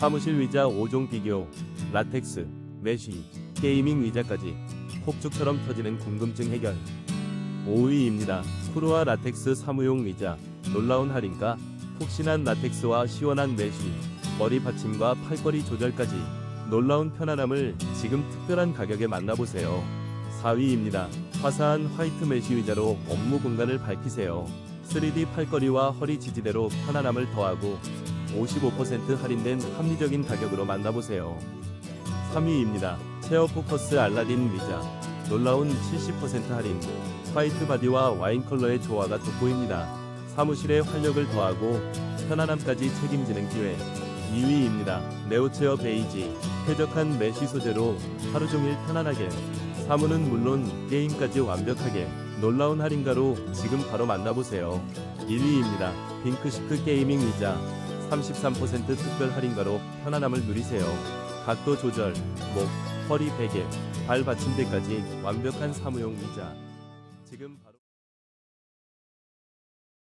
사무실 의자 5종 비교, 라텍스, 메쉬, 게이밍 의자까지 폭죽처럼 터지는 궁금증 해결. 5위입니다. 프루아 라텍스 사무용 의자, 놀라운 할인가, 푹신한 라텍스와 시원한 메쉬, 머리 받침과 팔걸이 조절까지 놀라운 편안함을 지금 특별한 가격에 만나보세요. 4위입니다. 화사한 화이트 메쉬 의자로 업무 공간을 밝히세요. 3D 팔걸이와 허리 지지대로 편안함을 더하고 55% 할인된 합리적인 가격으로 만나보세요. 3위입니다. 체어 포커스 알라딘 의자. 놀라운 70% 할인. 화이트 바디와 와인 컬러의 조화가 돋보입니다. 사무실에 활력을 더하고 편안함까지 책임지는 기회. 2위입니다. 네오체어 베이지. 쾌적한 메쉬 소재로 하루 종일 편안하게. 사무는 물론 게임까지 완벽하게. 놀라운 할인가로 지금 바로 만나보세요. 1위입니다. 핑크시크 게이밍 의자. 33% 특별 할인가로 편안함을 누리세요. 각도 조절, 목, 허리 베개, 발 받침대까지 완벽한 사무용 의자. 지금 바로